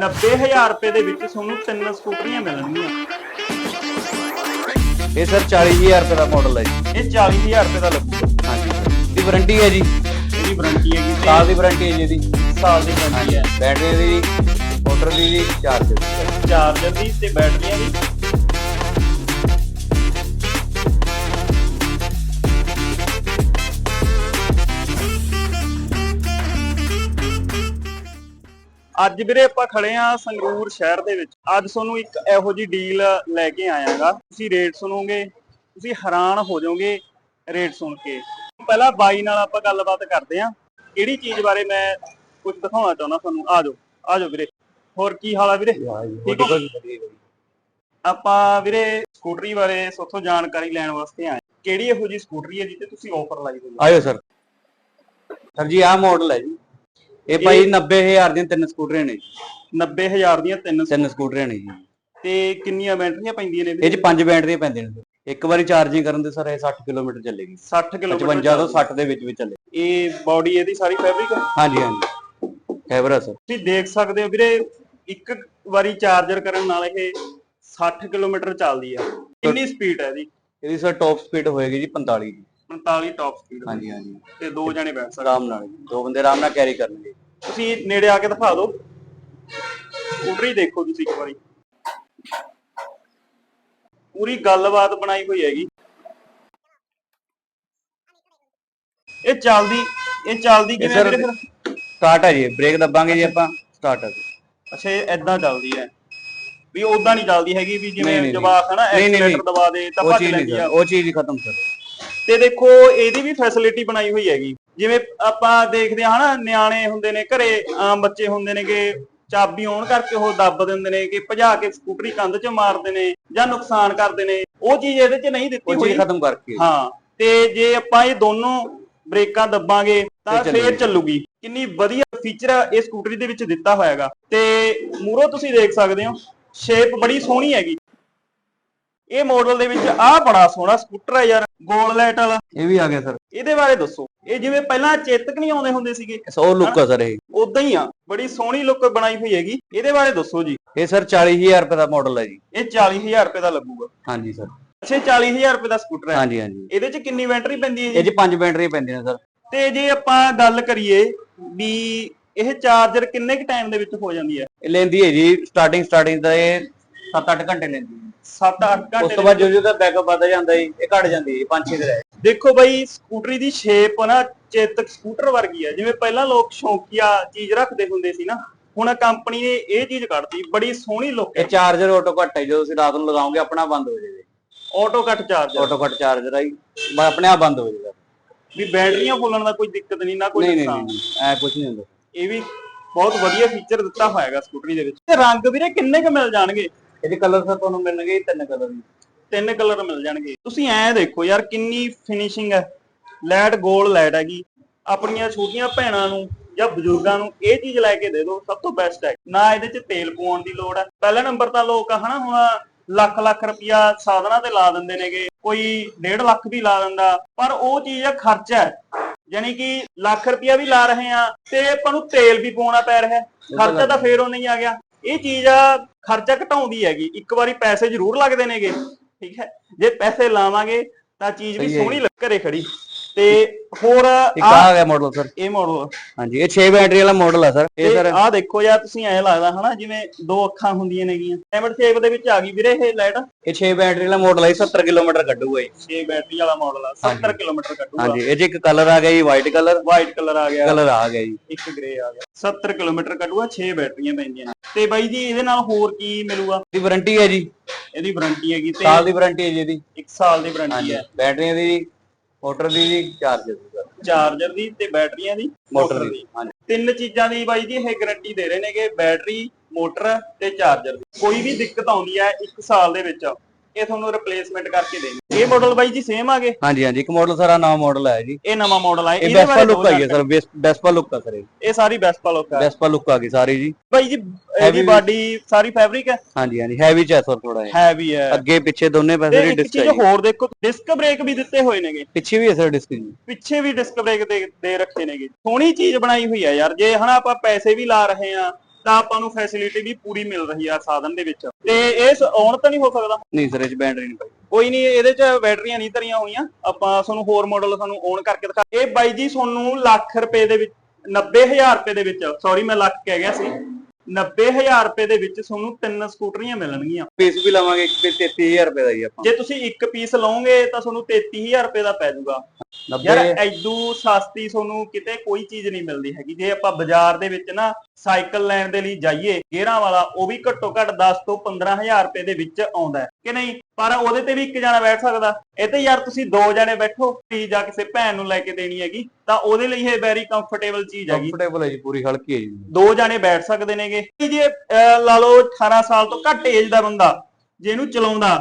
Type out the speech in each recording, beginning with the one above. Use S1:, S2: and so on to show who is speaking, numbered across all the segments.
S1: 90000 ਰੁਪਏ ਦੇ ਵਿੱਚ ਤੁਹਾਨੂੰ ਤਿੰਨ ਸਕੂਟਰੀਆਂ ਮਿਲਣਗੀਆਂ।
S2: ਇਹ ਸਰ 40000 ਰੁਪਏ ਦਾ ਮਾਡਲ ਹੈ ਜੀ।
S1: ਇਹ 40000 ਰੁਪਏ ਦਾ ਲੱਗੂਗਾ।
S2: ਹਾਂਜੀ ਦੀ ਵਾਰੰਟੀ ਹੈ ਜੀ।
S1: ਇਹਦੀ ਵਾਰੰਟੀ ਹੈਗੀ ਤੇ
S2: ਸਾਲ ਦੀ ਵਾਰੰਟੀ ਹੈ ਜੀ ਇਹਦੀ।
S1: ਸਾਲ ਦੀ ਵਾਰੰਟੀ ਹੈ।
S2: ਬੈਟਰੀ ਦੀ ਮੋਟਰ ਦੀ ਚਾਰਜਰ
S1: ਚਾਰਜਰ ਦੀ। ਤੇ ਬੈਟਰੀਆਂ ਦੀ। ਅੱਜ ਵੀਰੇ ਆਪਾਂ ਖੜੇ ਆ ਸੰਗਰੂਰ ਸ਼ਹਿਰ ਦੇ ਵਿੱਚ। ਅੱਜ ਤੁਹਾਨੂੰ ਇੱਕ ਇਹੋ ਜੀ ਡੀਲ ਲੈ ਕੇ ਆਇਆਗਾ। ਤੁਸੀਂ ਰੇਟ ਸੁਣੋਗੇ ਤੁਸੀਂ ਹੈਰਾਨ ਹੋ ਜਾਓਗੇ ਰੇਟ ਸੁਣ ਕੇ। ਪਹਿਲਾਂ ਬਾਈ ਨਾਲ ਆਪਾਂ ਗੱਲਬਾਤ ਕਰਦੇ ਆ। ਕਿਹੜੀ ਚੀਜ਼ ਬਾਰੇ ਮੈਂ ਕੁਝ ਦਿਖਾਉਣਾ ਚਾਹੁੰਦਾ ਤੁਹਾਨੂੰ? ਆ ਜਾਓ ਆ ਜਾਓ ਵੀਰੇ। ਹੋਰ ਕੀ ਹਾਲ ਆ ਵੀਰੇ? ਠੀਕ ਹੋ? ਆਪਾਂ ਵੀਰੇ ਸਕੂਟਰੀ ਬਾਰੇ ਸੋਥੋਂ ਜਾਣਕਾਰੀ ਲੈਣ ਵਾਸਤੇ ਆਏ ਕਿਹੜੀ ਇਹੋ ਜੀ ਸਕੂਟਰੀ ਹੈ ਜਿੱਤੇ ਤੁਸੀਂ ਆਫਰ ਲਾਈ ਹੋਈ
S2: ਆਇਓ ਸਰ ਸਰ ਜੀ ਆਹ ਮਾਡਲ ਹੈ ਜੀ। ਇਹ ਭਾਈ 90000 ਦੀਆਂ ਤਿੰਨ ਸਕੂਟਰੀਆਂ ਨੇ ਜੀ।
S1: 90000 ਦੀਆਂ ਤਿੰਨ
S2: ਤਿੰਨ ਸਕੂਟਰੀਆਂ ਨੇ ਜੀ।
S1: ਤੇ ਕਿੰਨੀਆਂ ਬੈਟਰੀਆਂ ਪੈਂਦੀਆਂ ਨੇ
S2: ਇਹ ਚ ਪੰਜ ਬੈਟਰੀਆਂ ਪੈਂਦੀਆਂ ਨੇ ਇੱਕ ਵਾਰੀ ਚਾਰਜਿੰਗ ਕਰਨ ਦੇ ਸਰ ਇਹ 60 ਕਿਲੋਮੀਟਰ ਚੱਲੇਗੀ।
S1: 60 ਕਿਲੋਮੀਟਰ
S2: 55 ਤੋਂ 60 ਦੇ ਵਿੱਚ ਵਿੱਚ ਚੱਲੇ।
S1: ਇਹ ਬਾਡੀ ਇਹਦੀ ਸਾਰੀ ਫੈਬਰਿਕ ਹੈ
S2: ਹਾਂਜੀ ਹਾਂਜੀ। Camera sir.
S1: ਤੁਸੀਂ ਦੇਖ ਸਕਦੇ ਹੋ ਵੀਰੇ ਇੱਕ ਵਾਰੀ ਚਾਰਜਰ ਕਰਨ ਨਾਲ ਇਹ 60 ਕਿਲੋਮੀਟਰ ਚੱਲਦੀ ਆ। ਕਿੰਨੀ ਸਪੀਡ ਹੈ ਇਹਦੀ?
S2: ਇਹਦੀ ਸਰ ਟੌਪ ਸਪੀਡ ਹੋਏਗੀ ਜੀ 45 ਦੀ
S1: 45 ਟਾਪ ਸਪੀਡ
S2: ਹਾਂਜੀ ਹਾਂਜੀ।
S1: ਤੇ ਦੋ ਜਣੇ ਬੈਠ ਸਕਦੇ।
S2: ਆਰਾਮ ਨਾਲ ਜੀ। ਦੋ ਬੰਦੇ ਆਰਾਮ ਨਾਲ ਕੈਰੀ ਕਰਨਗੇ।
S1: ਤੁਸੀਂ ਨੇੜੇ ਆ ਕੇ ਦਿਖਾ ਦਿਓ। ਸਕੂਟਰੀ ਦੇਖੋ ਤੁਸੀਂ ਇੱਕ ਵਾਰੀ। ਪੂਰੀ ਗੱਲਬਾਤ ਬਣਾਈ ਹੋਈ ਹੈਗੀ। ਇਹ ਚੱਲਦੀ ਇਹ ਚੱਲਦੀ
S2: ਇਹ
S1: ਕਿਵੇਂ
S2: ਸਰ
S1: ਵੀਰੇ ਫਿਰ
S2: ਸਟਾਰਟ ਹੈ ਜੀ ਬ੍ਰੇਕ ਦੱਬਾਂਗੇ ਜੀ ਆਪਾਂ। ਸਟਾਰਟ ਹੈ
S1: ਅੱਛਾ ਇਹ ਐਦਾਂ ਚੱਲਦੀ ਹੈ। ਵੀ ਉਦਾਂ ਨਹੀਂ ਚੱਲਦੀ ਹੈਗੀ ਵੀ
S2: ਨਹੀਂ,
S1: ਜਿਵੇਂ
S2: ਨਹੀਂ,
S1: ਜਵਾਕ ਹੈ ਨਾ
S2: ਨਹੀਂ, ਨਹੀਂ,
S1: ਐਕਸੀਲੇਟਰ ਦਬਾ ਦੇ ਤਾਂ
S2: ਉਹ
S1: ਭੱਜ
S2: ਚੀਜ਼ ਨਹੀਂ
S1: ਲੈਂਦੀ
S2: ਸਰ।
S1: ਆ।
S2: ਉਹ ਚੀਜ਼ ਹੀ ਖਤਮ ਸਰ।
S1: ਤੇ ਦੇਖੋ ਇਹਦੀ ਵੀ ਫੈਸਿਲਿਟੀ ਬਣਾਈ ਹੋਈ ਹੈਗੀ। ਜਿਵੇਂ ਆਪਾਂ ਦੇਖਦੇ ਹਾਂ ਹਨਾ ਨਿਆਣੇ ਹੁੰਦੇ ਨੇ ਘਰੇ ਆਮ ਬੱਚੇ ਹੁੰਦੇ ਨੇਗੇ ਚਾਬੀ ਆਉਣ ਕਰਕੇ ਉਹ ਦੱਬ ਦਿੰਦੇ ਨੇ ਕਿ ਭਜਾ ਕੇ ਸਕੂਟਰੀ ਕੰਧ 'ਚ ਮਾਰਦੇ ਨੇ ਜਾਂ ਨੁਕਸਾਨ ਕਰਦੇ ਨੇ। ਉਹ ਚੀਜ਼ ਇਹਦੇ 'ਚ ਨਹੀਂ ਦਿੱਤੀ ਹੋਈ।
S2: ਖਤਮ ਕਰਕੇ।
S1: ਹਾਂ ਤੇ ਜੇ ਆਪਾਂ ਇਹ ਦੋਨੋਂ ਬ੍ਰੇਕਾਂ ਦੱਬਾਂਗੇ ਤਾਂ ਫੇਰ
S2: ਚੱਲੂਗੀ।
S1: ਕਿੰਨੀ ਵਧੀਆ ਫੀਚਰ ਇਹ ਸਕੂਟਰੀ ਦੇ ਵਿੱਚ ਦਿੱਤਾ ਹੋਇਆਗਾ। ਤੇ ਮੂਰੋ ਤੁਸੀਂ ਦੇਖ ਸਕਦੇ ਹੋ ਸ਼ੇਪ ਬੜੀ ਸੋਹਣੀ ਹੈਗੀ। ਇਹ ਮਾਡਲ ਦੇ ਵਿੱਚ ਆਹ ਬੜਾ ਸੋਹਣਾ ਸਕੂਟਰ ਹੈ ਯਾਰ ਗੋਲ ਲਾਈਟ ਵਾਲਾ।
S2: ਇਹ ਵੀ ਆ ਗਿਆ ਸਰ
S1: ਇਹਦੇ ਬਾਰੇ ਦੱਸੋ। ਇਹ ਜਿਵੇਂ ਪਹਿਲਾਂ ਚੇਤਕ ਨਹੀਂ ਆਉਂਦੇ ਹੁੰਦੇ ਸੀਗੇ।
S2: ਉਹ ਲੁੱਕ ਆ ਸਰ ਇਹ।
S1: ਉਦਾਂ ਹੀ ਆ। ਬੜੀ ਸੋਹਣੀ ਲੁੱਕ ਬਣਾਈ ਹੋਈ ਹੈਗੀ। ਇਹਦੇ ਬਾਰੇ ਦੱਸੋ ਜੀ।
S2: ਇਹ ਸਰ 40000 ਰੁਪਏ ਦਾ ਮਾਡਲ ਹੈ ਜੀ।
S1: ਇਹ 40000 ਰੁਪਏ ਦਾ ਲੱਗੂਗਾ।
S2: ਹਾਂਜੀ ਸਰ
S1: ਅੱਛਾ ਇਹ 40000 ਰੁਪਏ ਦਾ ਸਕੂਟਰ ਹੈ।
S2: ਹਾਂਜੀ ਹਾਂਜੀ।
S1: ਇਹਦੇ 'ਚ ਕਿੰਨੀ ਬੈਟਰੀ ਪੈਂਦੀ ਹੈ ਜੀ?
S2: ਇਹ ਚ ਪੰਜ ਬੈਟਰੀਆਂ ਪੈਂਦੀਆਂ ਸਰ
S1: ਤੇ ਜੇ ਆਪਾਂ ਗੱਲ ਕਰੀਏ ਵੀ ਇਹ ਚਾਰਜਰ ਕਿੰਨੇ ਕ ਟਾਈਮ ਦੇ ਵਿੱਚ ਹੋ ਜਾਂਦੀ ਹੈ?
S2: ਇਹ ਲੈਂਦੀ ਹੈ ਜੀ ਸਟਾਰਟਿੰਗ ਸਟਾਰਟਿੰਗ ਦਾ ਇਹ 7-8 ਘੰਟੇ ਲੈਂਦੀ ਹੈ।
S1: 7-8
S2: ਉਸ
S1: ਘੰਟੇ
S2: ਤੋਂ ਬਾਅਦ ਜਦੋਂ ਦਾ ਬੈਕਅਪ ਵੱਧਦਾ ਜਾਂਦਾ ਜੀ ਇਹ ਘਟ ਜਾਂਦੀ ਹੈ 5-6 ਦਿਨ
S1: ਦੇਖੋ ਬਈ ਸਕੂਟਰੀ ਦੀ ਸ਼ੇਪ ਨਾ ਚੇਤਕ ਸਕੂਟਰ ਵਰਗੀ ਹੈ ਜਿਵੇਂ ਪਹਿਲਾਂ ਲੋਕ ਸ਼ੌਂਕੀਆ ਚੀਜ਼ ਰੱਖਦੇ ਹੁੰਦੇ ਸੀ ਨਾ ਹੁਣ ਕੰਪਨੀ ਨੇ ਇਹ ਚੀਜ਼ ਕੱਢਤੀ ਬੜੀ ਸੋਹਣੀ ਲੁੱਕ
S2: ਇਹ
S1: ਹੈ
S2: ਚਾਰਜਰ ਆਟੋ ਘੱਟ ਹੈ ਜਦੋਂ ਤੁਸੀਂ ਰਾਤ ਨੂੰ ਲਗਾਓਗੇ ਆਪਣਾ ਬੰਦ ਹੋ ਜਾਏਗਾ।
S1: Auto cut charger
S2: auto cut charger ਆਈ ਬਸ ਆਪਣੇ ਆਪ ਬੰਦ ਹੋ ਜਾਏਗਾ।
S1: ਵੀ ਬੈਟਰੀਆਂ ਫੁੱਲਣ ਦਾ ਕੋਈ ਦਿੱਕਤ ਨਹੀਂ ਨਾ ਕੋਈ ਨੁਕਸਾਨ।
S2: ਨਹੀਂ ਐ ਕੁਝ ਨਹੀਂ ਹੁੰਦਾ।
S1: ਇਹ ਵੀ ਬਹੁਤ ਵਧੀਆ ਫੀਚਰ ਦਿੱਤਾ ਹੋਇਆਗਾ ਸਕੂਟਰੀ ਦੇ ਵਿੱਚ। ਤੇ ਰੰਗ ਵੀਰੇ ਕਿੰਨੇ ਕ ਮਿਲ ਜਾਣਗੇ?
S2: ਇਹਦੇ ਕਲਰ ਸਰ ਤੁਹਾਨੂੰ ਮਿਲਣਗੇ ਤਿੰਨ ਕਲਰ
S1: ਤਿੰਨ ਕਲਰ ਮਿਲ ਜਾਣਗੇ। ਤੁਸੀਂ ਐਂ ਦੇਖੋ ਯਾਰ ਕਿੰਨੀ ਫਿਨਿਸ਼ਿੰਗ ਹੈ। ਲਾਈਟ 골ਡ ਲਾਈਟ ਹੈਗੀ। ਆਪਣੀਆਂ ਛੋਟੀਆਂ ਭੈਣਾਂ ਨੂੰ ਜਾਂ ਬਜ਼ੁਰਗਾਂ ਨੂੰ ਇਹ ਚੀਜ਼ ਲੈ ਕੇ ਦੇ ਦਿਓ ਸਭ ਤੋਂ ਬੈਸਟ ਹੈ। ਨਾ ਇਹਦੇ 'ਚ ਤੇਲ ਪਵਾਉਣ ਦੀ ਲੋੜ ਹੈ। ਪਹਿਲਾ ਨੰਬਰ ਤਾਂ ਲੋਕ ਹਨਾ ਹੁਣ ਲੱਖ ਲੱਖ ਰੁਪਇਆ ਸਾਧਨਾਂ ਤੇ ਲਾ ਦਿੰਦੇ ਨੇਗੇ। ਕੋਈ 1.5 ਲੱਖ ਵੀ ਲਾ ਦਿੰਦਾ। ਪਰ ਉਹ ਚੀਜ਼ ਆ ਖਰਚਾ ਹੈ। ਯਾਨੀ ਕਿ ਲੱਖ ਰੁਪਇਆ ਵੀ ਲਾ ਰਹੇ ਆ ਤੇ ਆਪਾਂ ਨੂੰ ਤੇਲ ਵੀ ਪਾਉਣਾ ਪੈ ਰਿਹਾ ਹੈ। ਖਰਚਾ ਤਾਂ ਫੇਰ ਉਹ ਨਹੀਂ ਆ ਗਿਆ। ਇਹ ਚੀਜ਼ ਆ ਖਰਚਾ ਘਟਾਉਂਦੀ ਹੈਗੀ ਇੱਕ ਵਾਰੀ ਪੈਸੇ ਜ਼ਰੂਰ ਲੱਗਦੇ ਨੇਗੇ ਠੀਕ ਹੈ? ਜੇ ਪੈਸੇ ਲਾਵਾਂਗੇ ਤਾਂ ਚੀਜ਼ ਵੀ ਸੋਹਣੀ ਲੱਗ ਘਰੇ ਖੜੀ। ਤੇ ਹੋਰ ਆ
S2: ਆ ਗਿਆ ਮਾਡਲ ਸਰ
S1: ਇਹ ਮਾਡਲ
S2: ਹਾਂਜੀ ਇਹ 6 ਬੈਟਰੀ ਵਾਲਾ ਮਾਡਲ ਆ ਸਰ ਇਹ ਸਰ
S1: ਆਹ ਦੇਖੋ ਯਾਰ ਤੁਸੀਂ ਐਂ ਲੱਗਦਾ ਹਨਾ ਜਿਵੇਂ ਦੋ ਅੱਖਾਂ ਹੁੰਦੀਆਂ ਨੇਗੀਆਂ। ਡਾਇਮੰਡ ਸ਼ੇਪ ਦੇ ਵਿੱਚ ਆ ਗਈ ਵੀਰੇ ਇਹ ਲਾਈਟ
S2: ਇਹ 6 ਬੈਟਰੀ ਵਾਲਾ ਮਾਡਲ ਹੈ 70 ਕਿਲੋਮੀਟਰ ਕੱਢੂਗਾ ਜੀ।
S1: 6 ਬੈਟਰੀ ਵਾਲਾ ਮਾਡਲ ਆ 70 ਕਿਲੋਮੀਟਰ ਕੱਢੂਗਾ।
S2: ਹਾਂਜੀ ਇਹ 'ਚ ਇੱਕ ਕਲਰ ਆ ਗਿਆ ਜੀ ਵਾਈਟ ਕਲਰ
S1: ਵਾਈਟ ਕਲਰ ਆ ਗਿਆ।
S2: ਕਲਰ ਆ ਗਿਆ ਜੀ।
S1: ਇੱਕ ਗ੍ਰੇ ਆ ਗਿਆ। 70 ਕਿਲੋਮੀਟਰ ਕੱਢੂਗਾ 6 ਬੈਟਰੀਆਂ ਪੈਂਦੀਆਂ ਨੇ। ਤੇ ਬਾਈ ਜੀ ਇਹਦੇ ਨਾਲ ਹੋਰ ਕੀ ਮਿਲੂਗਾ?
S2: ਦੀ ਵਾਰੰਟੀ ਹੈ ਜੀ।
S1: ਇਹਦੀ ਵਾਰੰਟੀ ਹੈਗੀ ਤੇ
S2: ਸਾਲ ਦੀ ਵਾਰੰਟੀ ਹੈ ਜੀ ਇਹਦੀ।
S1: 1 ਸਾਲ ਦੀ ਵਾਰੰਟੀ ਹੈ।
S2: ਬੈਟਰੀਆਂ ਦੀ ਮੋਟਰ ਦੀ ਜੀ ਚਾਰਜਰ ਦੀ ਸਰ
S1: ਚਾਰਜਰ ਦੀ ਤੇ ਬੈਟਰੀਆਂ ਦੀ?
S2: ਮੋਟਰ ਦੀ ਹਾਂਜੀ।
S1: ਤਿੰਨ ਚੀਜ਼ਾਂ ਦੀ ਬਾਈ ਜੀ ਇਹ ਗਾਰੰਟੀ ਦੇ ਰਹੇ ਨੇਗੇ ਬੈਟਰੀ ਮੋਟਰ ਤੇ ਚਾਰਜਰ ਦੀ। ਕੋਈ ਵੀ ਦਿੱਕਤ ਆਉਂਦੀ ਹੈ 1 ਸਾਲ ਦੇ ਵਿੱਚ। ਇਹ ਤੁਹਾਨੂੰ ਰਿਪਲੇਸਮੈਂਟ ਕਰਕੇ ਦੇਣਗੇ। ਇਹ ਮਾਡਲ ਬਾਈ ਜੀ ਸੇਮ ਆ ਗਏ?
S2: ਹਾਂਜੀ ਹਾਂਜੀ ਇੱਕ ਮਾਡਲ ਸਾਰਾ ਨਵਾਂ ਮਾਡਲ ਹੈ ਜੀ।
S1: ਇਹ ਨਵਾਂ ਮਾਡਲ ਆ
S2: ਇਹ
S1: ਬਾਰੇ
S2: ਲੁੱਕ ਆਈ ਹੈ ਸਰ ਵੈਸਪਾ ਲੁੱਕ ਆ ਸਰ ਇਹ।
S1: ਸਾਰੀ ਵੈਸਪਾ ਲੁੱਕ ਆ।
S2: ਵੈਸਪਾ ਲੁੱਕ ਆ ਗਈ ਸਾਰੀ ਜੀ।
S1: ਬਾਈ ਜੀ ਇਹਦੀ ਬਾਡੀ ਸਾਰੀ ਫੈਬਰਿਕ ਹੈ?
S2: ਹਾਂਜੀ ਹਾਂਜੀ ਹੈਵੀ ਚ ਹੈ ਸਰ ਥੋੜਾ ਜਿਹਾ।
S1: ਹੈਵੀ ਹੈ।
S2: ਅੱਗੇ ਪਿੱਛੇ ਦੋਨੇ ਪਾਸੇ ਦੀ ਡਿਸਕ ਹੈ। ਜੀ।
S1: ਹੋਰ ਦੇਖੋ ਡਿਸਕ ਬ੍ਰੇਕ ਵੀ ਦਿੱਤੇ ਹੋਏ ਨੇਗੇ।
S2: ਪਿੱਛੇ ਵੀ ਹੈ ਸਰ ਡਿਸਕ ਜੀ।
S1: ਪਿੱਛੇ ਵੀ ਡਿਸਕ ਬ੍ਰੇਕ ਦੇ ਦੇ ਰੱਖੇ ਨੇਗੇ। ਸੋਹਣੀ ਚੀਜ਼ ਬਣਾਈ ਹੋਈ ਆ ਯਾਰ ਜੇ ਹਨਾ ਆਪਾਂ ਪੈਸੇ ਵੀ ਲਾ ਰਹੇ ਆ ਤਾਂ ਆਪਾਂ ਨੂੰ ਫੈਸਿਲਿਟੀ ਵੀ ਪੂਰੀ ਮਿਲ ਰਹੀ ਆ ਸਾਧਨ ਦੇ ਵਿੱਚ। ਤੇ ਇਹ ਔਨ ਤਾਂ ਨਹੀਂ ਹੋ ਸਕਦਾ।
S2: ਨਹੀਂ ਸਰ ਇਹ ਚ ਬੈਟਰੀ ਨਹੀਂ ਪਾਈ
S1: ਕੋਈ ਨਹੀਂ ਇਹਦੇ ਚ ਬੈਟਰੀਆਂ ਨਹੀਂ ਧਰੀਆਂ ਹੋਈਆਂ। ਆਪਾਂ ਤੁਹਾਨੂੰ ਹੋਰ ਮਾਡਲ ਤੁਹਾਨੂੰ ਔਨ ਕਰਕੇ ਦਿਖਾ ਇਹ ਬਾਈ ਜੀ ਤੁਹਾਨੂੰ ਲੱਖ ਰੁਪਏ ਦੇ ਵਿੱਚ 90000 ਰੁਪਏ ਦੇ ਵਿੱਚ ਸੌਰੀ ਮੈਂ ਲੱਖ ਕਹਿ ਗਿਆ ਸੀ। 90000 ਰੁਪਏ ਦੇ ਵਿੱਚ ਤੁਹਾਨੂੰ ਤਿੰਨ ਸਕੂਟਰੀਆਂ ਮਿਲਣਗੀਆਂ।
S2: ਪੀਸ ਵੀ ਲਵਾਂਗੇ ਇੱਕ ਤੇ 33000 ਰੁਪਏ ਦਾ ਜੀ ਆਪਾਂ।
S1: ਜੇ ਤੁਸੀਂ ਇੱਕ ਪੀਸ ਲਓਗੇ ਤਾਂ ਤੁਹਾਨੂੰ 33000 ਰੁਪਏ ਦਾ ਪੈ ਜਾਊਗਾ। ਯਾਰ
S2: 90
S1: ਐਦੂ ਸਸਤੀ ਤੁਹਾਨੂੰ ਕਿਤੇ ਕੋਈ ਚੀਜ਼ ਨਹੀਂ ਮਿਲਦੀ ਹੈਗੀ। ਜੇ ਆਪਾਂ ਬਾਜ਼ਾਰ ਦੇ ਵਿੱਚ ਨਾ ਸਾਈਕਲ ਲੈਣ ਦੇ ਲਈ ਜਾਈਏ ਗੇਅਰਾਂ ਵਾਲਾ ਉਹ ਵੀ ਘੱਟੋ ਘੱਟ 10 ਤੋਂ 15000 ਰੁਪਏ ਦੇ ਵਿੱਚ ਆਉਂਦਾ ਹੈ। ਕਿ ਨਹੀਂ? ਪਰ ਉਹਦੇ ਤੇ ਵੀ ਇੱਕ ਜਣਾ ਬੈਠ ਸਕਦਾ। ਇਹ ਤੇ ਯਾਰ ਤੁਸੀਂ ਦੋ ਜਣੇ ਬੈਠੋ ਤੀ ਜਾਂ ਕਿਸੇ ਭੈਣ ਨੂੰ ਲੈ ਕੇ ਦੇਣੀ ਹੈਗੀ ਤਾਂ ਉਹਦੇ ਲਈ ਇਹ ਵੈਰੀ ਕੰਫਰਟੇਬਲ ਚੀਜ਼ ਹੈਗੀ।
S2: ਕੰਫਰਟੇਬਲ ਹੈ ਜੀ ਪੂਰੀ ਹਲਕੀ ਹੈ ਜੀ।
S1: ਦੋ ਜਾਣੇ ਬੈਠ ਸਕਦੇ ਨੇਗੇ। ਜੇ ਲਾ ਲਓ 18 ਸਾਲ ਤੋਂ ਘੱਟ ਏਜ ਦਾ ਬੰਦਾ ਜੇ ਇਹਨੂੰ ਚਲਾਉਂਦਾ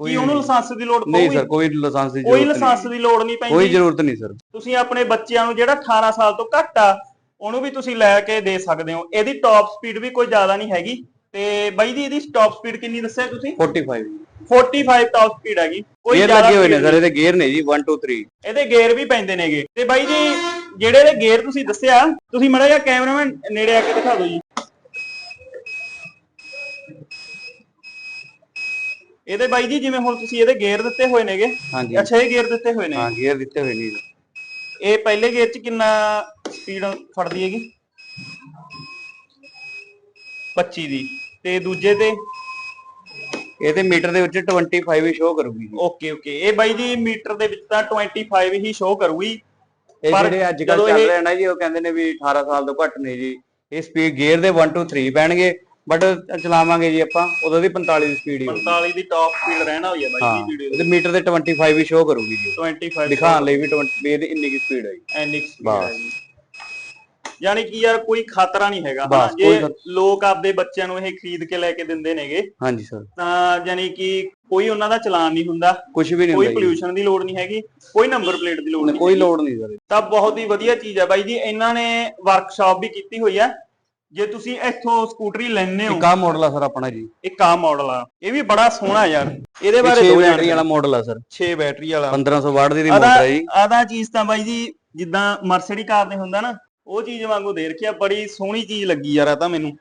S2: ਕੋਈ
S1: ਕੀ ਉਹਨੂੰ
S2: ਨਹੀਂ।
S1: ਲਾਇਸੈਂਸ ਦੀ ਲੋੜ
S2: ਨਹੀਂ
S1: ਪਊਗੀ?
S2: ਸਰ ਕੋਈ ਲਾਇਸੈਂਸ ਦੀ
S1: ਕੋਈ ਲਾਇਸੈਂਸ
S2: ਨਹੀਂ।
S1: ਦੀ ਲੋੜ ਨਹੀਂ
S2: ਕੋਈ
S1: ਪੈਂਦੀ
S2: ਜ਼ਰੂਰਤ ਨਹੀਂ ਸਰ।
S1: ਤੁਸੀਂ ਆਪਣੇ ਬੱਚਿਆਂ ਨੂੰ ਜਿਹੜਾ 18 ਸਾਲ ਤੋਂ ਘੱਟ ਆ ਉਹਨੂੰ ਵੀ ਤੁਸੀਂ ਲੈ ਕੇ ਦੇ ਸਕਦੇ ਹੋ। ਇਹਦੀ ਟਾਪ ਸਪੀਡ ਵੀ ਕੋਈ ਜ਼ਿਆਦਾ ਨਹੀਂ ਹੈਗੀ। ਤੇ ਬਾਈ ਜੀ ਇਹਦੀ ਟਾਪ ਸਪੀਡ ਕਿੰਨੀ ਦੱਸਿਆ ਤੁਸੀਂ?
S2: 45
S1: 45 ਟਾਪ ਸਪੀਡ ਹੈਗੀ। ਕੋਈ
S2: ਗੇਅਰ
S1: ਜ਼ਿਆਦਾ
S2: ਲੱਗੇ ਹੋਏ ਨੇ ਸਰ ਇਹਦੇ ਗੇਅਰ ਨੇ ਜੀ 1 2 3
S1: ਇਹਦੇ ਗੇਅਰ ਵੀ ਪੈਂਦੇ ਨੇਗੇ। ਤੇ ਬਾਈ ਜੀ ਜਿਹੜੇ ਇਹਦੇ ਗੇਅਰ ਤੁਸੀਂ ਦੱਸਿਆ ਤੁਸੀਂ ਮੜਾ ਜਿਹਾ ਕੈਮਰਾਮੈਨ ਨੇੜੇ ਆ ਕੇ ਦਿਖਾ ਦਿਓ ਜੀ। ਇਹਦੇ ਬਾਈ ਜੀ ਜਿਵੇਂ ਹੁਣ ਤੁਸੀਂ ਇਹਦੇ ਗੇਅਰ ਦਿੱਤੇ ਹੋਏ ਨੇਗੇ।
S2: ਹਾਂਜੀ।
S1: ਅੱਛਾ ਇਹ ਗੇਅਰ ਦਿੱਤੇ ਹੋਏ ਨੇ।
S2: ਹਾਂ ਗੇਅਰ ਦਿੱਤੇ ਹੋਏ ਨੇ।
S1: ਇਹ ਪਹਿਲੇ ਗੇਅਰ 'ਚ ਕਿੰਨਾ ਸਪੀਡ ਫੜਦੀ ਹੈਗੀ? 25 ਦੀ। ਤੇ ਦੂਜੇ ਤੇ?
S2: ਇਹਦੇ ਮੀਟਰ ਦੇ ਵਿੱਚ 25 ਹੀ ਸ਼ੋ ਕਰੂਗੀ ਜੀ।
S1: Okay okay. ਇਹ ਬਾਈ ਜੀ ਮੀਟਰ ਦੇ ਵਿੱਚ ਤਾਂ 25 ਹੀ ਸ਼ੋ ਕਰੂਗੀ।
S2: ਇਹ
S1: ਪਰ
S2: ਜਿਹੜੇ ਅੱਜ ਕੱਲ
S1: ਜਦੋਂ
S2: ਚੱਲ
S1: ਇਹ-
S2: ਰਹੇ ਨਾ ਜੀ ਉਹ ਕਹਿੰਦੇ ਨੇ ਵੀ 18 ਸਾਲ ਤੋਂ ਘੱਟ ਨੇ ਜੀ। ਇਹ ਸਪੀਡ ਗੇਅਰ ਦੇ 1 2 3 ਪੈਣਗੇ ਬਟ ਚਲਾਵਾਂਗੇ ਜੀ ਆਪਾਂ ਉਦੋਂ ਦੀ 45 ਦੀ ਸਪੀਡ ਹੀ ਹੋਊਗੀ।
S1: 45 ਦੀ ਟਾਪ ਸਪੀਡ ਰਹਿਣਾ ਹੋਈ ਹੈ ਬਾਈ ਜੀ ਵੀਡੀਓ
S2: ਇਹਦੇ ਮੀਟਰ ਦੇ 25 ਹੀ ਸ਼ੋ ਕਰੂਗੀ ਜੀ।
S1: 25
S2: ਦਿਖਾਉਣ ਲਈ ਵੀ 20 ਵੀ ਇਹਦੀ ਇੰਨੀ ਕੀ ਸਪੀਡ ਹੈ ਜੀ।
S1: ਐਨਿਕ ਸਪੀਡ
S2: ਬਸ।
S1: ਯਾਨੀ ਕਿ ਯਾਰ ਕੋਈ ਖਤਰਾ ਨਹੀਂ ਹੈਗਾ
S2: ਬਸ,
S1: ਹਨਾ
S2: ਕੋਈ
S1: ਜੇ
S2: ਖਤ-
S1: ਲੋਕ ਆਪਦੇ ਬੱਚਿਆਂ ਨੂੰ ਇਹ ਖਰੀਦ ਕੇ ਲੈ ਕੇ ਦਿੰਦੇ ਨੇਗੇ
S2: ਹਾਂਜੀ ਸਰ।
S1: ਤਾਂ ਯਾਨੀ ਕਿ ਕੋਈ ਉਹਨਾਂ ਦਾ ਚਲਾਨ ਨਹੀਂ ਹੁੰਦਾ
S2: ਕੁਝ ਵੀ ਨਹੀਂ
S1: ਕੋਈ
S2: ਹੁੰਦਾ ਜੀ।
S1: ਪੋਲੂਸ਼ਨ ਦੀ ਲੋੜ ਨਹੀਂ ਹੈਗੀ ਕੋਈ ਨੰਬਰ ਪਲੇਟ ਦੀ ਲੋੜ ਨਹੀਂ
S2: ਕੋਈ ਲੋਡ ਨਹੀਂ ਸਰ।
S1: ਤਾਂ ਬਹੁਤ ਹੀ ਵਧੀਆ ਚੀਜ਼ ਹੈ ਬਾਈ ਜੀ ਇਹਨਾਂ ਨੇ ਵਰਕਸ਼ਾਪ ਵੀ ਕੀਤੀ ਹੋਈ ਹੈ। ਜੇ ਤੁਸੀਂ ਇੱਥੋਂ ਸਕੂਟਰੀ ਲੈਣੇ ਹੋ
S2: ਇੱਕ ਆਹ ਮਾਡਲ ਆ ਸਰ ਆਪਣਾ ਜੀ।
S1: ਇੱਕ ਆ ਮਾਡਲ ਆ। ਇਹ ਵੀ ਬੜਾ ਸੋਹਣਾ ਯਾਰ। ਇਹਦੇ
S2: ਇਹ
S1: ਬਾਰੇ
S2: 6
S1: ਦੋ
S2: ਬੈਟਰੀ ਵਾਲਾ ਮਾਡਲ ਆ ਸਰ।
S1: 6 ਬੈਟਰੀ ਵਾਲਾ।
S2: 1500 ਵਾਟ ਦੀ
S1: ਆਦਾ
S2: ਮੋਟਰ ਹੈ ਜੀ।
S1: ਆਦਾ ਚੀਜ਼ ਤਾਂ ਬਾਈ ਜੀ ਜਿੱਦਾਂ ਮਰਸਡੀ ਕਾਰ ਦੇ ਹੁੰਦਾ ਨਾ ਉਹ ਚੀਜ਼ ਵਾਂਗੂ ਦੇ ਰੱਖਿਆ ਬੜੀ ਸੋਹਣੀ ਚੀਜ਼ ਲੱਗੀ ਯਾਰ ਆ ਤਾਂ ਮੈਨੂੰ।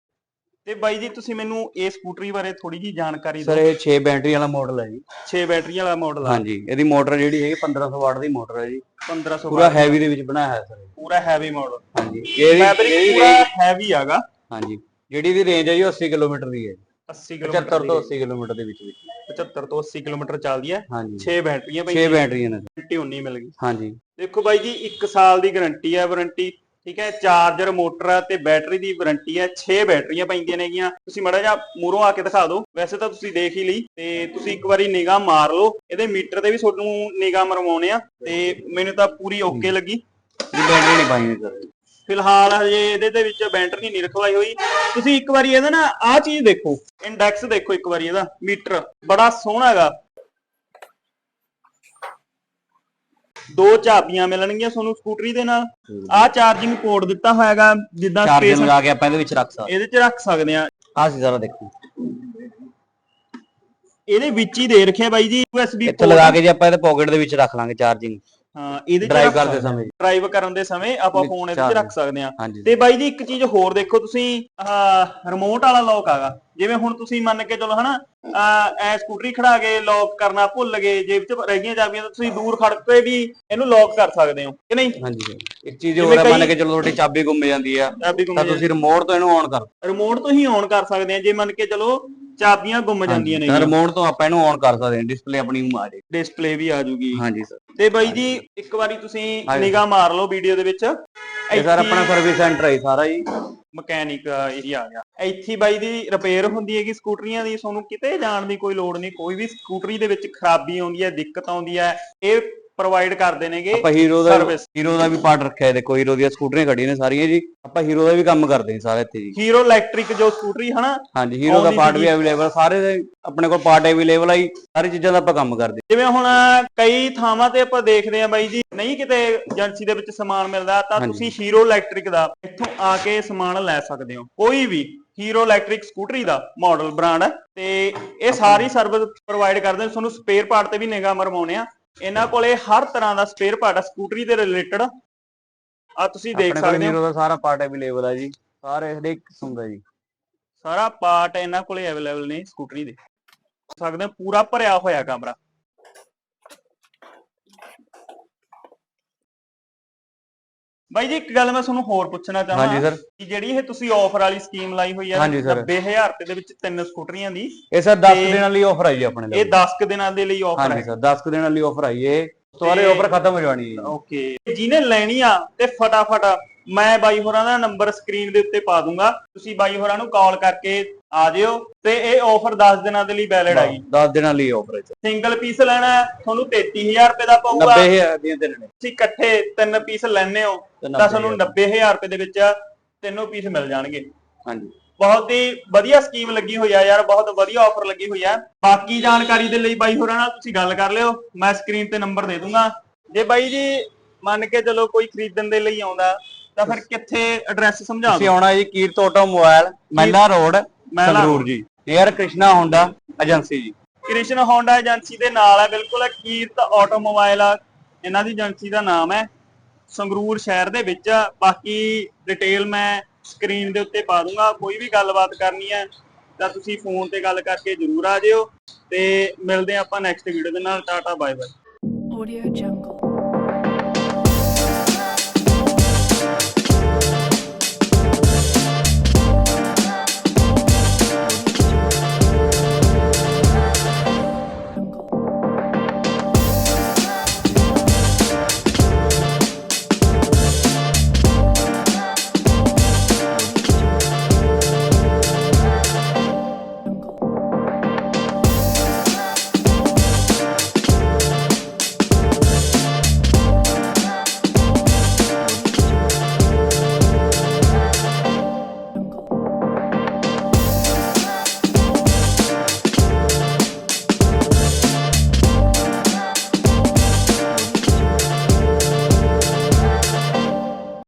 S1: ਤੇ ਬਾਈ ਜੀ ਤੁਸੀਂ ਮੈਨੂੰ ਇਹ ਸਕੂਟਰੀ ਬਾਰੇ ਥੋੜੀ ਜੀ ਜਾਣਕਾਰੀ
S2: ਸਰ
S1: ਦਿਓ।
S2: ਇਹ 6 ਬੈਟਰੀ ਵਾਲਾ ਮਾਡਲ ਹੈ ਜੀ।
S1: 6 ਬੈਟਰੀ ਵਾਲਾ ਮਾਡਲ ਆ।
S2: ਹਾਂਜੀ ਇਹਦੀ ਮੋਟਰ ਜਿਹੜੀ ਹੈਗੀ 1500 ਵਾਟ ਦੀ ਮੋਟਰ ਹੈ ਜੀ।
S1: 1500
S2: ਪੂਰਾ ਹੈਵੀ ਦੇ ਵਿੱਚ ਬਣਾਇਆ ਹੈ ਸਰ
S1: ਪੂਰਾ ਹੈਵੀ ਮਾਡਲ
S2: ਹਾਂਜੀ ਇਹਦੀ ਇਹਦੀ
S1: ਪੂਰਾ
S2: range-
S1: ਹੈਵੀ ਆਗਾ।
S2: ਹਾਂਜੀ ਜਿਹੜੀ ਦੀ ਰੇਂਜ ਹੈ ਜੀ ਉਹ 80 ਕਿਲੋਮੀਟਰ ਦੀ ਹੈ
S1: 80
S2: 75
S1: ਕਿਲੋਮੀਟਰ
S2: ਤੋਂ 80 ਕਿਲੋਮੀਟਰ ਦੇ ਵਿੱਚ ਵਿੱਚ
S1: 75 ਤੋਂ 80 ਕਿਲੋਮੀਟਰ ਚੱਲਦੀ ਹੈ।
S2: ਹਾਂਜੀ।
S1: 6 ਬੈਟਰੀਆਂ
S2: 6 ਬੈਟਰੀਆਂ ਨੇ sir।
S1: 19 ਮਿਲ ਗਈ।
S2: ਹਾਂਜੀ।
S1: ਦੇਖੋ ਬਾਈ ਜੀ 1 ਸਾਲ ਦੀ ਗਾਰੰਟੀ ਹੈ। ਵਾਰੰਟੀ ਠੀਕ ਹੈ ਚਾਰਜਰ ਮੋਟਰ ਤੇ ਬੈਟਰੀ ਦੀ ਵਾਰੰਟੀ ਹੈ 6 ਬੈਟਰੀਆਂ ਪੈਂਦੀਆਂ ਨੇਗੀਆਂ। ਤੁਸੀਂ ਮੜਾ ਜਿਹਾ ਮੂਰੋਂ ਆ ਕੇ ਦਿਖਾ ਦਿਓ। ਵੈਸੇ ਤਾਂ ਤੁਸੀਂ ਦੇਖ ਹੀ ਲਈ ਤੇ ਤੁਸੀਂ ਇੱਕ ਵਾਰੀ ਨਿਗਾਹ ਮਾਰ ਲਓ। ਇਹਦੇ ਮੀਟਰ ਤੇ ਵੀ ਤੁਹਾਨੂੰ ਨਿਗਾਹ ਮਰਵਾਉਣੇ ਆ ਤੇ ਮੈਨੂੰ ਤਾਂ ਪੂਰੀ ਓਕੇ ਲੱਗੀ।
S2: ਬੈਟਰੀ ਨਹੀਂ ਪਾਈ ਸਰ।
S1: ਫਿਲਹਾਲ ਹਜੇ ਇਹਦੇ ਦੇ ਵਿੱਚ ਬੈਟਰੀ ਨਹੀਂ ਰਖਵਾਈ ਹੋਈ। ਤੁਸੀਂ ਇੱਕ ਵਾਰੀ ਇਹਦਾ ਨਾ ਆਹ ਚੀਜ਼ ਦੇਖੋ। ਇੰਡੈਕਸ ਦੇਖੋ ਇੱਕ ਵਾਰੀ ਇਹਦਾ ਮੀਟਰ। ਬੜਾ ਸੋਹਣਾ ਹੈਗਾ। ਦੋ ਚਾਬੀਆਂ ਮਿਲਣਗੀਆਂ ਤੁਹਾਨੂੰ ਸਕੂਟਰੀ ਦੇ ਨਾਲ। ਆਹ ਚਾਰਜਿੰਗ ਪੋਰਟ ਦਿੱਤਾ ਹੋਇਆਗਾ ਜਿੱਦਾਂ
S2: ਚਾਰਜਰ
S1: ਸਪੇਸ
S2: ਲਗਾ ਕੇ ਆਪਾਂ ਇਹਦੇ ਵਿੱਚ ਰੱਖ ਸਕਦੇ।
S1: ਇਹਦੇ 'ਚ ਰੱਖ ਸਕਦੇ ਆ
S2: ਆਹ ਸੀ ਜ਼ਰਾ ਦੇਖੋ।
S1: ਇਹਦੇ ਵਿੱਚ ਹੀ ਦੇ ਰੱਖਿਆ ਬਾਈ ਜੀ USB
S2: ਇੱਥੇ ਲਗਾ ਕੇ ਜੇ ਆਪਾਂ ਇਹਦੇ ਪਾਕਟ ਦੇ ਵਿੱਚ ਰੱਖ ਲਾਂਗੇ ਚਾਰਜਿੰਗ।
S1: ਇਹਦੇ 'ਚ
S2: ਡਰਾਈਵ ਕਰਦੇ ਸਮੇਂ
S1: ਡਰਾਈਵ ਕਰਨ ਦੇ ਸਮੇਂ ਆਪਾਂ ਫੋਨ ਇਹਦੇ 'ਚ ਰੱਖ ਸਕਦੇ ਆ ਤੇ ਬਾਈ ਜੀ ਇੱਕ ਚੀਜ਼ ਹੋਰ ਦੇਖੋ ਤੁਸੀਂ ਰਿਮੋਟ ਵਾਲਾ ਲੌਕ ਆਗਾ। ਜਿਵੇਂ ਹੁਣ ਤੁਸੀਂ ਮੰਨ ਕੇ ਚਲੋ ਹਨਾ ਐ ਸਕੂਟਰੀ ਖੜਾ ਕੇ ਲੌਕ ਕਰਨਾ ਭੁੱਲ ਗਏ ਜੇਬ 'ਚ ਰਹਿ ਗਈਆਂ ਚਾਬੀਆਂ ਤਾਂ ਤੁਸੀਂ ਦੂਰ ਖੜ ਕੇ ਵੀ ਇਹਨੂੰ ਲੌਕ ਕਰ ਸਕਦੇ ਹੋ ਕਿ ਨਹੀਂ?
S2: ਹਾਂਜੀ। ਇੱਕ ਚੀਜ਼ ਹੋਰ ਹੈ ਮੰਨ ਕੇ ਚਲੋ ਤੁਹਾਡੀ ਚਾਬੀ ਗੁੰਮ ਜਾਂਦੀ ਆ ਤਾਂ ਤੁਸੀਂ ਰਿਮੋਟ ਤੋਂ ਇਹਨੂੰ ਔਨ ਕਰ।
S1: ਰਿਮੋਟ ਤੋਂ ਹੀ ਔਨ ਕਰ ਸਕਦੇ ਆ। ਜੇ ਮੰਨ ਕੇ ਚਲੋ ਚਾਬੀਆਂ ਗੁੰਮ ਜਾਂਦੀਆਂ ਨੇ
S2: ਤਾਂ ਰਿਮੋਟ ਤੋਂ ਆਪਾਂ ਇਹਨੂੰ ਔਨ ਕਰ ਸਕਦੇ ਹਾਂ ਡਿਸਪਲੇ ਆਪਣੀ ਨੂੰ ਆ ਜਾਏ
S1: ਡਿਸਪਲੇ ਵੀ ਆ ਜੂਗੀ।
S2: ਹਾਂਜੀ ਸਰ
S1: ਤੇ ਬਾਈ ਜੀ ਇੱਕ ਵਾਰੀ ਤੁਸੀਂ। ਨਿਗਾਹ ਮਾਰ ਲਓ ਵੀਡੀਓ ਦੇ ਵਿੱਚ।
S2: ਇਹ ਸਰ ਆਪਣਾ ਸਰਵਿਸ ਸੈਂਟਰ ਹੈ ਸਾਰਾ ਜੀ।
S1: ਮਕੈਨਿਕ ਏਰੀਆ ਆ ਗਿਆ। ਇੱਥੇ ਬਾਈ ਦੀ ਰਿਪੇਅਰ ਹੁੰਦੀ ਹੈਗੀ ਸਕੂਟਰੀਆਂ ਦੀ ਤੁਹਾਨੂੰ ਕਿਤੇ ਜਾਣ ਦੀ ਕੋਈ ਲੋੜ ਨਹੀਂ। ਕੋਈ ਵੀ ਸਕੂਟਰੀ ਦੇ ਵਿੱਚ ਖਰਾਬੀ ਆਉਂਦੀ ਹੈ ਦਿੱਕਤ ਆਉਂਦੀ ਹੈ ਇਹ ਪ੍ਰੋਵਾਈਡ ਕਰਦੇ ਨੇਗੇ
S2: ਆਪਾਂ ਹੀਰੋ ਦਾ। ਹੀਰੋ ਦਾ ਵੀ ਪਾਰਟ ਰੱਖਿਆ ਦੇਖੋ ਹੀਰੋ ਦੀਆਂ ਸਕੂਟਰੀਆਂ ਖੜੀਆਂ ਨੇ ਸਾਰੀਆਂ ਜੀ ਆਪਾਂ ਹੀਰੋ ਦਾ ਵੀ ਕੰਮ ਕਰਦੇ ਹਾਂ ਸਾਰੇ ਇੱਥੇ ਜੀ
S1: ਹੀਰੋ ਇਲੈਕਟ੍ਰਿਕ ਜੋ ਸਕੂਟਰੀ ਹਨਾ
S2: ਹਾਂਜੀ ਹੀਰੋ ਦਾ ਪਾਰਟ ਵੀ। ਅਵੇਲੇਬਲ ਸਾਰੇ ਦੇ ਆਪਣੇ ਕੋਲ ਪਾਰਟ ਅਵੇਲੇਬਲ ਆਈ ਸਾਰੀ ਚੀਜ਼ਾਂ ਦਾ ਆਪਾਂ ਕੰਮ ਕਰਦੇ
S1: ਜਿਵੇਂ ਹੁਣ ਕਈ ਥਾਵਾਂ ਤੇ ਆਪਾਂ ਦੇਖਦੇ ਆ ਬਾਈ ਜੀ ਨਹੀਂ ਕਿਤੇ ਏਜੰਸੀ ਦੇ ਵਿੱਚ ਸਮਾਨ ਮਿਲਦਾ ਤਾਂ। ਤੁਸੀਂ ਹੀਰੋ ਇਲੈਕਟ੍ਰਿਕ ਦਾ ਇੱਥੋਂ ਆ ਕੇ ਸਮਾਨ ਲੈ ਸਕਦੇ ਹੋ ਕੋਈ ਵੀ ਹੀਰੋ ਇਲੈਕਟ੍ਰਿਕ ਸਕੂਟਰੀ ਦਾ ਮਾਡਲ ਬ੍ਰਾਂਡ ਹੈ ਤੇ ਇਹ ਸਾਰੀ ਸਰਵਿਸ ਪ੍ਰੋਵਾਈਡ ਕਰਦੇ ਨੇ ਤੁਹਾਨੂੰ ਸਪੇਅਰ ਪਾਰਟ ਤੇ ਵੀ ਨਿਗਾਹ ਮਰਵਾਉਣੇ ਆ ਇਹਨਾਂ ਕੋਲੇ ਹਰ ਤਰ੍ਹਾਂ ਦਾ ਸਪੇਅਰ ਪਾਰਟ ਹੈ ਸਕੂਟਰੀ ਦੇ ਰਿਲੇਟਡ ਆ ਤੁਸੀਂ ਦੇਖ
S2: ਆਪਣੇ ਕੋਲ
S1: ਸਕਦੇ ਹੋ।
S2: ਹੀਰੋ ਦਾ ਸਾਰਾ ਪਾਰਟ ਅਵੇਲੇਬਲ ਹੈ ਜੀ। ਸਾਰੇ ਹਰੇਕ ਕਿਸਮ ਦਾ ਜੀ।
S1: ਸਾਰਾ ਪਾਰਟ ਇਹਨਾਂ ਕੋਲੇ ਅਵੇਲੇਬਲ ਨੇ ਸਕੂਟਰੀ ਦੇ। ਸਕਦੇ ਹੋ ਪੂਰਾ ਭਰਿਆ ਹੋਇਆ ਕਮਰਾ। ਬਾਈ ਜੀ ਇੱਕ ਗੱਲ ਮੈਂ ਤੁਹਾਨੂੰ ਹੋਰ ਪੁੱਛਣਾ ਚਾਹਾਂ
S2: ਹਾਂਜੀ ਸਰ
S1: ਕਿ ਜਿਹੜੀ ਇਹ ਤੁਸੀਂ ਆਫਰ ਵਾਲੀ ਸਕੀਮ ਲਾਈ ਹੋਈ ਹੈ
S2: ਹਾਂਜੀ sir।
S1: 90000 ਰੁਪਏ ਦੇ ਵਿੱਚ ਤਿੰਨ ਸਕੂਟਰੀਆਂ ਦੀ।
S2: ਇਹ ਸਰ 10
S1: ਤੇ-
S2: ਦਿਨਾਂ ਲਈ ਆਫਰ ਆਈ ਹੈ ਆਪਣੇ
S1: ਇਹ
S2: ਲਈ
S1: 10 ਕੁ ਦਿਨਾਂ ਦੇ ਲਈ ਆਫਰ
S2: ਹਾਂਜੀ
S1: ਹੈ।
S2: ਸਰ 10 ਦਿਨਾਂ ਲਈ ਆਫਰ ਆਈ ਹੈ ਇਹ ਸਾਰੇ
S1: ਤੇ-
S2: ਆਫਰ ਖਤਮ ਹੋ ਜਾਣੀ ਹੈ
S1: ਓਕੇ। ਜਿਹਨੇ ਲੈਣੀ ਆ ਤੇ ਫਟਾਫਟ ਮੈਂ ਬਾਈ ਹੋਰਾਂ ਦਾ ਨੰਬਰ ਸਕਰੀਨ ਦੇ ਉੱਤੇ ਪਾ ਦੂੰਗਾ। ਤੁਸੀਂ ਬਾਈ ਹੋਰਾਂ ਨੂੰ ਕਾਲ ਕਰਕੇ ਆ ਜਿਓ ਤੇ ਇਹ ਆਫਰ 10 ਦਿਨਾਂ ਦੇ ਲਈ ਵੈਲਿਡ ਹੈਗੀ
S2: 10 ਦਿਨਾਂ ਲਈ ਆਫਰ ਹੈ
S1: ਸਿੰਗਲ ਪੀਸ ਲੈਣਾ ਹੈ, ਤੁਹਾਨੂੰ 33000 ਰੁਪਏ ਦਾ ਪਊਗਾ।
S2: 90000 ਦੀਆਂ ਦਿਨ ਨੇ
S1: ਤੁਸੀਂ ਇਕੱਠੇ ਤਿੰਨ ਪੀਸ ਲੈਣੇ ਹੋ
S2: ਤੇ
S1: ਤਾਂ ਤੁਹਾਨੂੰ
S2: 90000
S1: 90000 ਰੁਪਏ ਦੇ ਵਿੱਚ ਤਿੰਨੋਂ ਪੀਸ ਮਿਲ ਜਾਣਗੇ।
S2: ਹਾਂਜੀ।
S1: ਬਹੁਤ ਹੀ ਵਧੀਆ ਸਕੀਮ ਲੱਗੀ ਹੋਈ ਆ ਯਾਰ ਬਹੁਤ ਵਧੀਆ ਆਫਰ ਲੱਗੀ ਹੋਈ ਆ। ਬਾਕੀ ਜਾਣਕਾਰੀ ਦੇ ਲਈ ਬਾਈ ਹੋਰਾਂ ਨਾਲ ਤੁਸੀਂ ਗੱਲ ਕਰ ਲਿਓ ਮੈਂ ਸਕਰੀਨ ਤੇ ਨੰਬਰ ਦੇ ਦੂੰਗਾ। ਜੇ ਬਾਈ ਜੀ ਮੰਨ ਕੇ ਚਲੋ ਕੋਈ ਖਰੀਦਣ ਦੇ ਲਈ ਆਉਂਦਾ ਤਾਂ ਫਿਰ ਕਿੱਥੇ ਐਡਰੈਸ ਸਮਝਾ
S2: ਤੁਸੀਂ
S1: ਦਿਓ
S2: ਆਉਣਾ ਜੀ Kirat automobile Mahila road
S1: Mahila
S2: Sangrur ਜੀ ਨੀਅਰ ਕ੍ਰਿਸ਼ਨਾ ਹੋਂਡਾ ਏਜੰਸੀ ਜੀ
S1: ਕ੍ਰਿਸ਼ਨ ਹੋਂਡਾ ਏਜੰਸੀ ਦੇ ਨਾਲ ਹੈ ਬਿਲਕੁਲ ਕੀਰਤ ਆਟੋਮੋਬਾਈਲ ਆ ਇਹਨਾਂ ਦੀ ਏਜੰਸੀ ਦਾ ਨਾਮ ਹੈ ਸੰਗਰੂਰ ਸ਼ਹਿਰ ਦੇ ਵਿੱਚ ਆ। ਬਾਕੀ ਡਿਟੇਲ ਮੈਂ ਸਕਰੀਨ ਦੇ ਉੱਤੇ ਪਾ ਦੂੰਗਾ ਕੋਈ ਵੀ ਗੱਲਬਾਤ ਕਰਨੀ ਹੈ ਤਾਂ ਤੁਸੀਂ ਫੋਨ ਤੇ ਗੱਲ ਕਰਕੇ ਜਰੂਰ ਆ ਜਿਓ ਤੇ ਮਿਲਦੇ ਹਾਂ ਆਪਾਂ ਨੈਕਸਟ ਵੀਡੀਓ ਦੇ ਨਾਲ tata bye bye
S3: Audio Jungle.